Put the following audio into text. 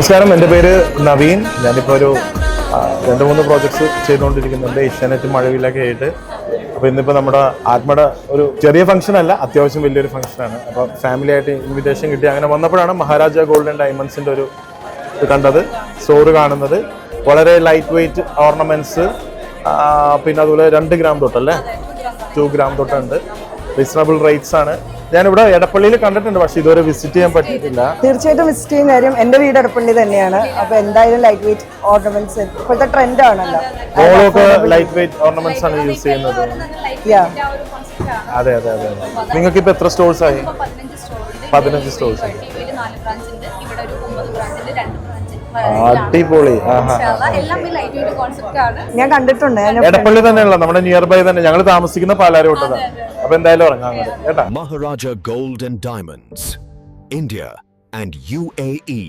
നമസ്കാരം. എന്റെ പേര് നവീൻ. ഞാനിപ്പോൾ ഒരു രണ്ട് മൂന്ന് പ്രോജക്ട്സ് ചെയ്തുകൊണ്ടിരിക്കുന്നുണ്ട്. ഏഷ്യാനെറ്റ് മഴവിലൊക്കെ ആയിട്ട്. അപ്പോൾ ഇന്നിപ്പോൾ നമ്മുടെ ആത്മയുടെ ഒരു ചെറിയ ഫംഗ്ഷൻ അല്ല അത്യാവശ്യം വലിയൊരു ഫംഗ്ഷനാണ് അപ്പോൾ ഫാമിലി ആയിട്ട് ഇൻവിറ്റേഷൻ കിട്ടി. അങ്ങനെ വന്നപ്പോഴാണ് മഹാരാജ ഗോൾഡൻ ഡയമണ്ട്സിന്റെ ഒരു കണ്ടത് സ്റ്റോറ് കാണുന്നത്. വളരെ ലൈറ്റ് വെയ്റ്റ് ഓർണമെന്റ്സ് പിന്നെ അതുപോലെ രണ്ട് ഗ്രാം തൊട്ടല്ലേ? ടു ഗ്രാം തൊട്ടുണ്ട്. റീസണബിൾ റേറ്റ്സ് ആണ്. ഞാനിവിടെ എടപ്പള്ളിയിൽ കണ്ടിട്ടുണ്ട് പക്ഷെ ഇതുവരെ വിസിറ്റ് ചെയ്യാൻ പറ്റിയിട്ടില്ല. തീർച്ചയായിട്ടും വിസിറ്റ് ചെയ്യുന്ന കാര്യം എന്റെ വീട് എടപ്പള്ളി തന്നെയാണ്. അപ്പൊ എന്തായാലും ലൈറ്റ് വെയിറ്റ് ഓർണമെന്റ്സ് ഇപ്പോഴത്തെ ട്രെൻഡ് ആണല്ലോ. ഓളൊക്കെ ലൈറ്റ് വെയിറ്റ് ഓർണമെന്റ്സ് ആണ് യൂസ് ചെയ്യുന്നത്. Yeah. അതെ അതെ അതെ അതെ. നിങ്ങൾക്ക് ഇപ്പൊ എത്ര സ്റ്റോഴ്സ് ആയി? പതിനഞ്ച് stores. അടിപൊളി. എല്ലാം ഈ കോൺസെപ്റ്റ് ആണ്. ഞാൻ കണ്ടിട്ടുണ്ട്. എടപ്പള്ളി തന്നെയുള്ള നമ്മുടെ നിയർ ബൈ തന്നെ. ഞങ്ങൾ താമസിക്കുന്ന പാലാരോട്ടതാണ് അപ്പൊ എന്തായാലും ഇറങ്ങാം അങ്ങോട്ട്. കേട്ടാ? Maharaja and and Diamonds, India and UAE.